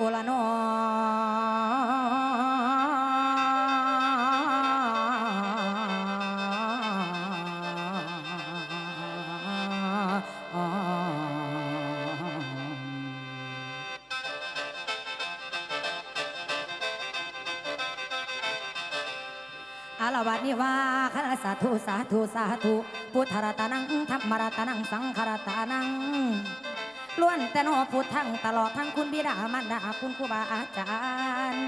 โอละนออาละวัดนี้ว่าคณะสาธุสาธุสาธุ พุทธรัตนังธรรมรัตนัง สังฆรัตนัง ล้วนแต่นอพุทธังตลอดทั้งคุณบิดามารดาคุณครูบาอาจารย์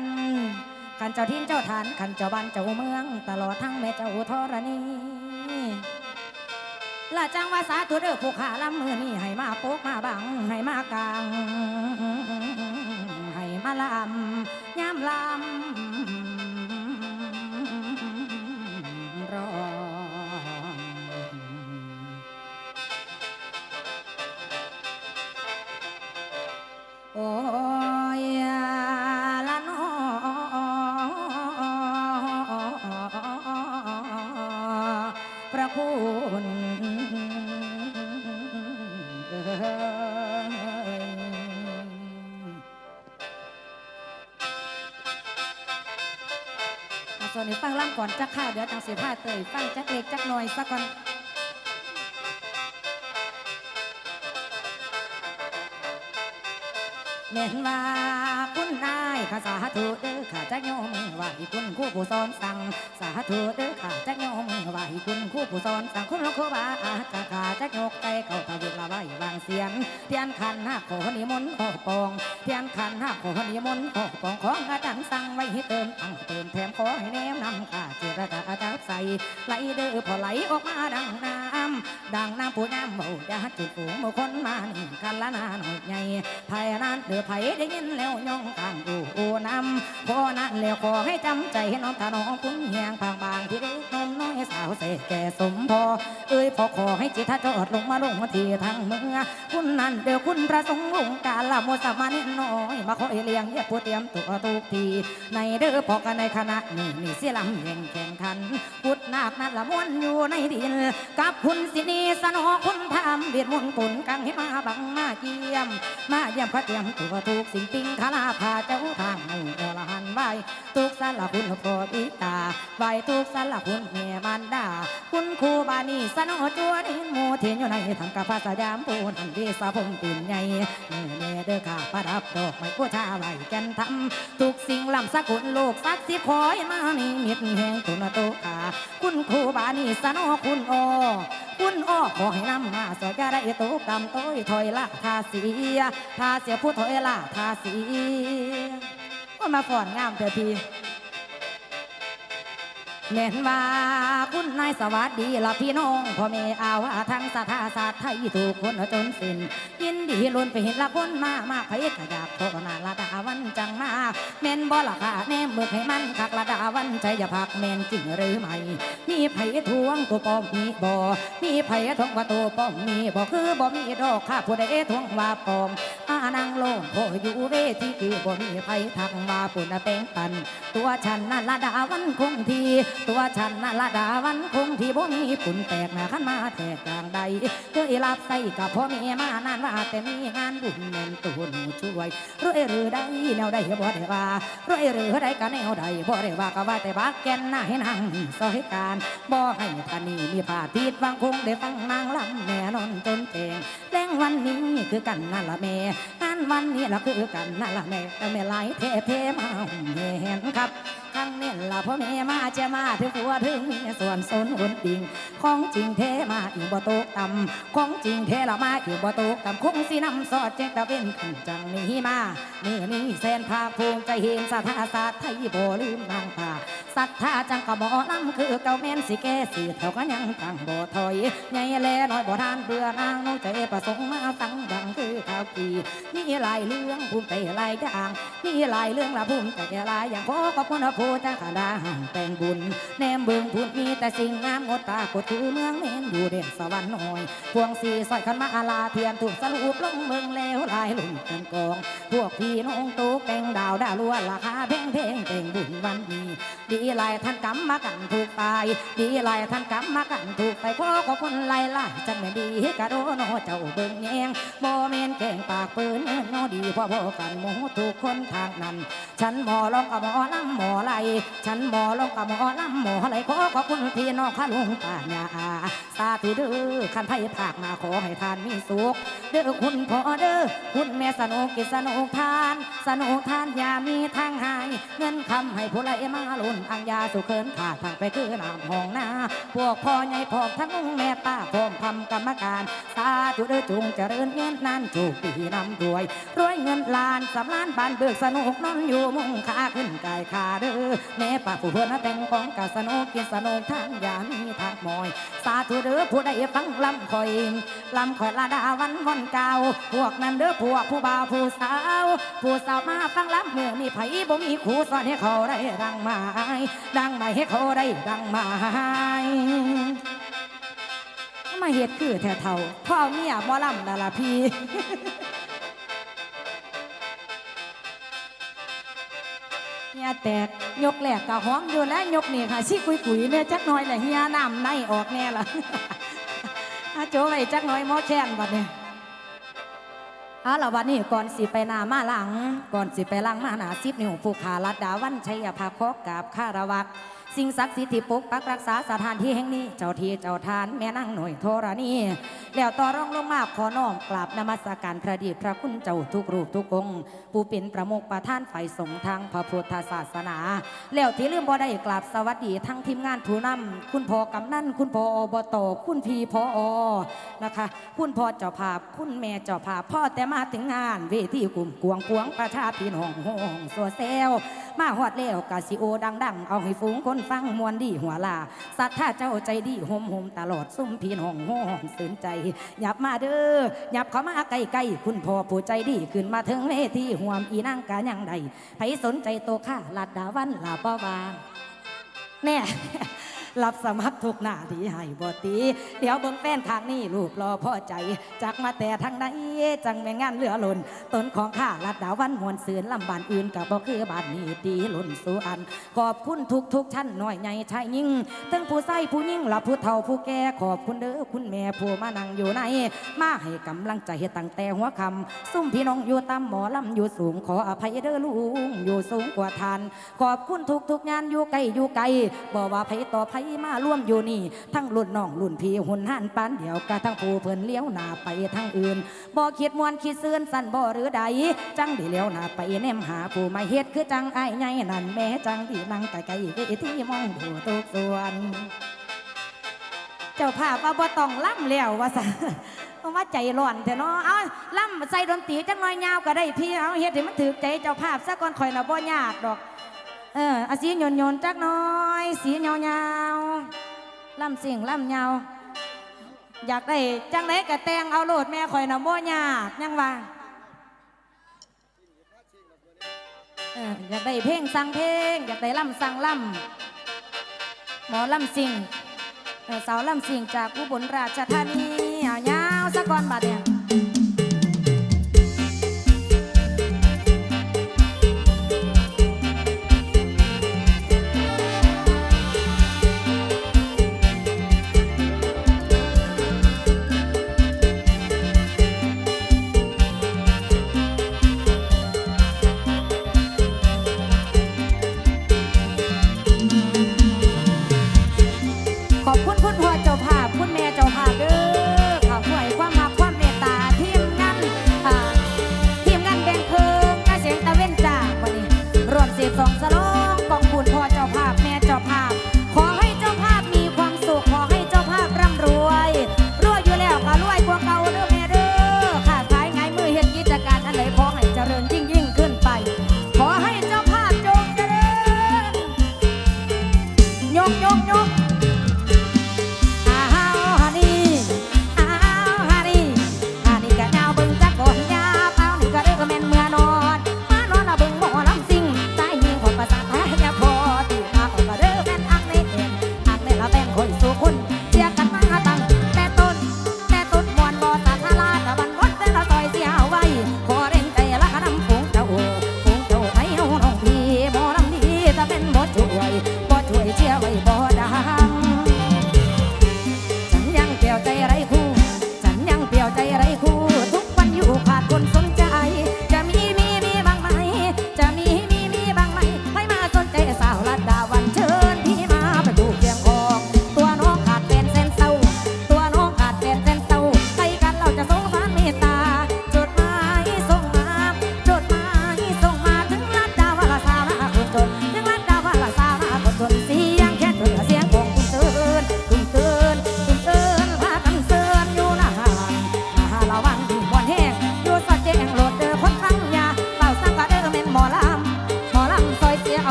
ขันเจ้าทินเจ้าฐานขันเจ้าบ้านเจ้าเมือง ตลอดทั้งแม่เจ้าธรณีละจังว่าสาธุเด้อผู้ขาลำมือนี่ให้มาโปกมาบังให้มากลางให้มาลำย้ำลำ คุณส่วนนี้ฟังล่ำก่อนจักข้าวเดี๋ยวจังสีผ้าเตยฟังจักเล็กจักหน่อยสักก่อน เน้นว่าคุณนายข้าสาธุเด้อข้าจะโยมไหวคุณครู่ผู้สอนสั่งสาธุเด้อข้าจะโยมไหวคุณครู่ผู้สอนสั่งคุณหลวงครูบาอาจจะข้าจะยกใจเข้าทวิลาไว้วางเสียงเทียนขันห้าโขนิมนต์โอปองเทียนขันห้าโขนิมนต์โอปองของอาจารย์สั่งไว้ให้เติมตั้งเติมแถมขอให้แนมนำข้าเจรจาจับใส่ไหลเด้อพอไหลออกมาดังน้ำดังน้ำผู้น้ำเบาอย่าจุดฝูงบุคคลมานี่กันละนาหน่อยใหญ่ภายนั้นเดือไผได้ยินแล้วย่องกลางดูโอนำพอนั้นแล้วขอให้จำใจให้น้องตาน้องคุณเฮียงพางบางที่เด็กนมน้อยสาวเสกแก่สมพอ เอ้ยพอขอให้จิตท่าจอดลงมาลงมาทีทางเมืองคุณนั่นเดี๋ยวคุณประสงค์ลงการละโมสมานิน้อยมาขอเลี้ยงเยี่ยผู้เตรียมตัวทุกทีในเด้อพอกันในคณะนี่นี่เสียลำแห่งแข่งขันพุทธนาคนั่นละม้วนอยู่ในดินกับคุณสินีสนอคุณทำเบียดมนกุนกังให้มาบังมาเยี่ยม มาเยี่ยมพระเตรียมตัวถูกสิ่งปิงคาลาพาเจ้าทา รหันต์ไหวทุกสารคุณพอปิตาไหวทุกสารคุณเมมันดา คุณครูบานีสนอจวดินหมูเทียนอยู่ในทางกับภาษายามปูนันดีสาพงตื่นใหญ่เน่เน่เด้อข้าประดับดอกไม้ผู้ชาไหวแกันทำทุกสิ่งลำสกุลโลกสักสิบคอยมานี่มิดแห่งตุนโตขาคุณครูบานีสนอคุณโอคุณอ้อขอให้นำมาสวยจะได้ตุกำต้อยถอยละทาเสียทาเสียผู้ถอยละทาเสีย ว่ามาก่อนงามเถอะพี่ แม่นว่าคุณนายสวัสดีละพี่น้องพ่อแม่อาวาทั้งสถาศาสตร์ไทยถูกคนจนสิ้นยินดีล้นไปเห็นละพ้นมามากไผขยับโทนาละดาวันจังมาแม่นบ่ละค่ะแนมเบิกให้มันคักละดาวันใจอย่าพักแม่นจริงหรือไม่มีไผทวงตัวป้อมมีบ่มีไผทวงว่าตัวป้อมมีบ่คือบ่มีดอกข้าผู้ใดทวงว่าป้อมอานังโลงโพอยู่เวทีคือบ่มีไผทักว่าปุ่นน่ะเป็นปัน ตัวฉันน่ะละดาวันคงทีตัวฉันน่ะละดาวันคงที่บ่มีปุ่นแตกหน้าขันมาแตกกลางใดเคยรับใส่กับพ่อแม่มานานว่าแต่มีงานบุญแม่นตัวหนูช่วยรวยหรือได้แนวใดบ่ได้ว่ารวยหรือได้ก็แนวใดบ่ได้ว่าก็ว่าแต่บักแก่นหน้าให้นางซอยการบ่ให้ทานีมีผ้าทิดวางคงได้ฟังนางลำแม่นอนจนเจงแรงวันนี้คือกันนั่นละแม่งานวันนี้ละคือกันนั่นละแม่แต่แม่ไหลเทเทมาเห็นครับครั้งนี้ละพ่อแม่มาจะมาถึงหัวถึงเมียส่วนสนหุ่นดิ่งของจริงเทมาอีกบ่ตกต่ำของจริงเทละมาอีกบ่ตกต่ำคงสีน้ำสอดเจ๊งตะเวนขึ้นจังนี้มาเมื่อนี้แสนภาคภูมิใจเห็นสถาศาสตร์ไทยบ่ลืมนางตา ศรัทธาจังกะหมอลำคือเก่าแม่นสิแกสิเท่าก็ยังตั้งบ่ถอยใหญ่แลน้อยบ่ทานเบื่อนางน้องใจประสงค์มาฟังดังคือข่าวกีมีหลายเรื่องภูมิใจหลายอย่างมีหลายเรื่องละภูมิใจหลายอย่างขอขอบคุณพระผู้จังขดาห่างแต่งบุญแนมเบืองพูดมีแต่สิ่งงามงดตากดคือเมืองเน้นอยู่เด่นสวรรค์น้อยพวงสีสอยขันมาอาลาเทียนถูกสรุปลงเมืองแล้วหลายลุ่มกันกอง พวกพี่น้องตูแต่งดาวดาลัวราคาเพ่งเพ่งแต่งบุญวันนี้ดีหลายท่านกำมากันถูกตายดีหลายท่านกำมากันถูกไปขอขอบคุณหลายหลายจังแม่ดีกะโดโนเจ้าเบิ่งแยงบ่แม่นแกล้งปากปืนเอิ้นดีพ่อพ่อกันหมูทุกคนทางนั้น ฉันหมอลองกับหมอลำหมอไหลฉันหมอลองกับหมอลำหมอไหลขอขอบคุณพี่น้องข้าลุงป้าญาสาธุเด้อขันไพ่ภาคมาขอให้ทานมีสุขเด้อคุณพ่อเด้อคุณแม่สนุกกิสนุกทาน สนุกทานอย่ามีทางหาย เงินคำให้ผู้ไรมาลุนอังยาสุเคินขาดทางไปคือน้ำห้องนาพวกพ่อใหญ่พอกทั้งแม่ป้าพร้อมทำกรรมการสาธุเด้อจุงเจริญเงินนานจูกปีนำรวย รวยเงินล้านสำล้านบานเบิกสนุกนอนอยู่มุงขาขึ้นกายขาเด้อแม่ป้าผู้เพื่อนแต่งของกะสนุกกินสนุกทางยามีทางมอย สาธุเด้อผู้ใดฟังลำคอยลำคอยละดาวันวันเก่าพวกนั้นเด้อพวกผู้บ่าวผู้สาว ผู้สาวมาฟังลำเมื่อมีไผ่บ่มีครูสอนให้เขาได้ดังไม้ดังไม้ให้เขาได้ดังไม้มาเฮ็ดคือแท้เท่าพ่อเมียบ่ลำดาละพี่เฮียแตกยกแหลกกะห้องอยู่แล้วยกนี่ค่ะชิกุยกุยๆเนี่ยจักน่อยแหละเฮียน้ำในออกแน่ละอาโจไว้จักน่อยหมอแช่นบัดเนี่ย เอาละวันนี้ก่อนสิไปหนามาหลัง ก่อนสิไปหลังมาหนาซิบนิ้วผูกขาลัดดาวันชัยภาพกกาบข้าระวัก สิ่งศักดิ์สิทธิ์ที่ปกปักรักษาสถานที่แห่งนี้ เจ้าที่เจ้าทานแม่นั่งหน่วยโทรณีแล้วต่อร่องลงมาขอน้อมกราบนมัสการพระดีพระคุณเจ้าทุกรูปทุกองค์ผู้เป็นประมุขประท่านฝ่ายสงฆ์ทางพระพุทธศาสนา แล้วที่ลืมบ่ได้กราบสวัสดีทั้งทีมงานผู้นำคุณพ่อกำนันคุณพ่ออบตคุณพี่พอนะคะ คุณพ่อเจ้าภาพคุณแม่เจ้าภาพพ่อแต่มาถึงงานเวทีกลุ่มกวงกวงประชาพี่น้องห้องสัวเซล มาฮอดแล้วกาซิโอดังดังเอาให้ฝูงคนฟังมวนดีหัวลาสัทธาเจ้าใจดีโฮมโฮมตลอดซุ่มพี่น้องห้องสนใจหยับมาเด้อหยับเข้ามาใกล้ๆคุณพ่อผู้ใจดีขึ้นมาถึงเวทีห่วมอีนางกายังใดไผสนใจโตข้าลาดดาวันลาป้าวางแน่ รับสมัครทุกหน้าที่ให้บ่ตี เดี๋ยวเบิ่งแฟนทางนี้รูปรอพ่อใจ จากมาแต่ทางใดจังแม่งานเหลือหล่นต้นของข้าลัดดาวันมวนเสือนลำบานอื่นกับบ่คือบ้านนี้ดีหล่นสู่อัน ขอบคุณทุกทุกๆท่านน้อยใหญ่ชายยิ่งทั้งผู้ใส่ผู้ยิ่งและผู้เฒ่าผู้แก่ขอบคุณเด้อคุณแม่ผู้มานั่งอยู่ในมาให้กำลังใจตั้งแต่หัวคำซุ่มพี่น้องอยู่ตามหมอลำอยู่สูงขออภัยเด้อลุงอยู่สูงกว่าทาน ขอบคุณทุกทุกงานอยู่ไกลอยู่ไกลบ่ว่าไผต่อไผมาร่วมอยู่นี่ ทั้งรุ่นน้องรุ่นพี่หุ่นหันปานเดียวกะทั้งผู้เพิ่นเลี้ยวหน้าไปทางอื่นบ่คิดมวนคิดเสื่อนสั่นบ่หรือใด จังด้เลี้ยวหน้าไปแนมหาผู้มาเฮ็ดคือจังอ้ายใหญ่นั่นแม่จังที่นั่งไกลๆเวทีมองดูทุกส่วน เจ้าภาพว่าบ่ต้องล่ำแล้วว่าซะเพราะว่าใจร้อนแต่เนาะเอาล่ำใส่ดนตรีจังน้อยยาวก็ได้พี่เอาเฮ็ดให้มันถือใจเจ้าภาพซะก่อนข่อยนะบ่ยากดอก เอออาสีโยนโยนจักน้อย สียาวยาล่ำสิ่งล่ำยาอยากได้จังไดก็แตงเอาโลดแม่ข่อยน่ะบ่ยากยังว่าเอออยากได้เพลงสั่งเพลง อยากได้ล่ำสั่งล่ำหมอล่ำสิ่งสาวลำสิงจากอุบลราชธานีเอายาวสะก่อนบาดเนี่ย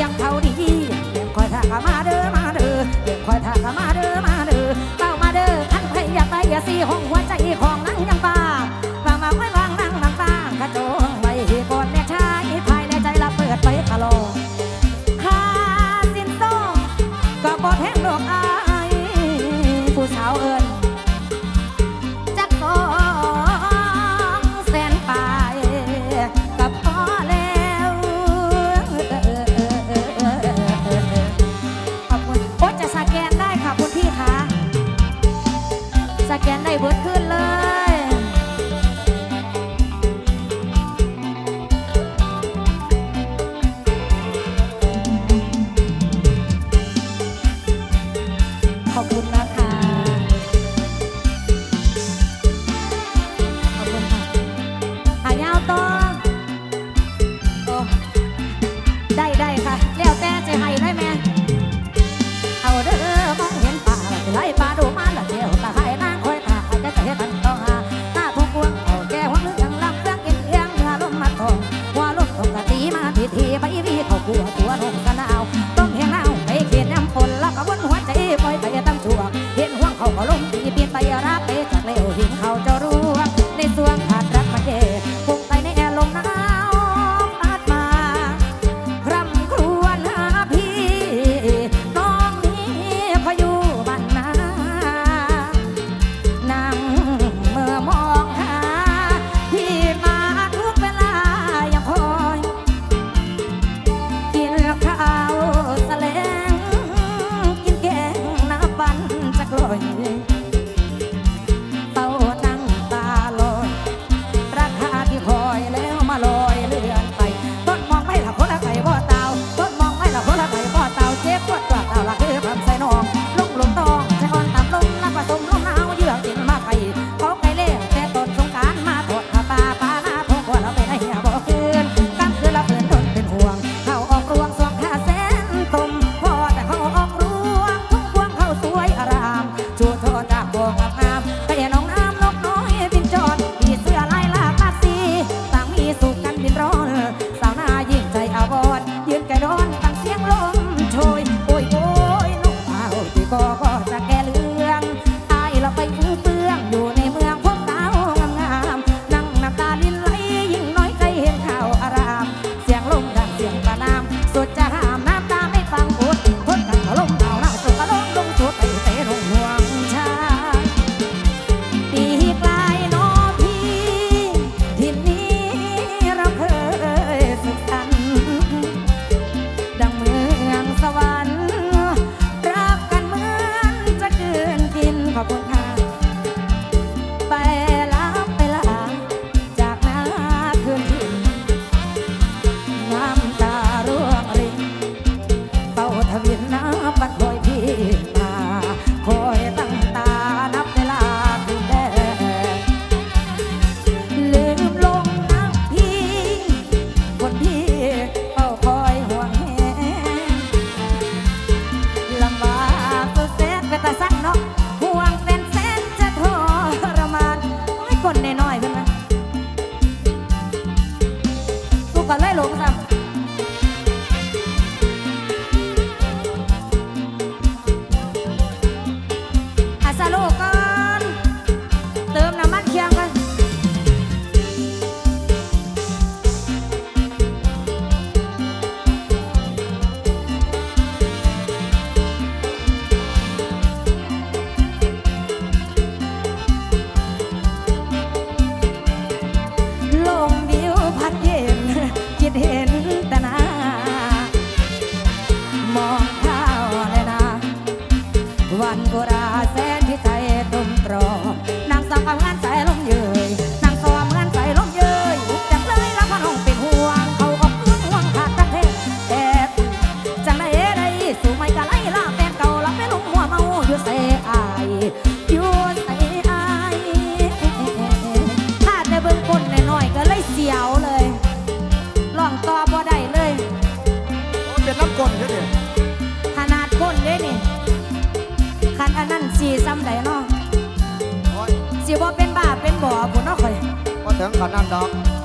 กับ ถึงขอน้ำดอก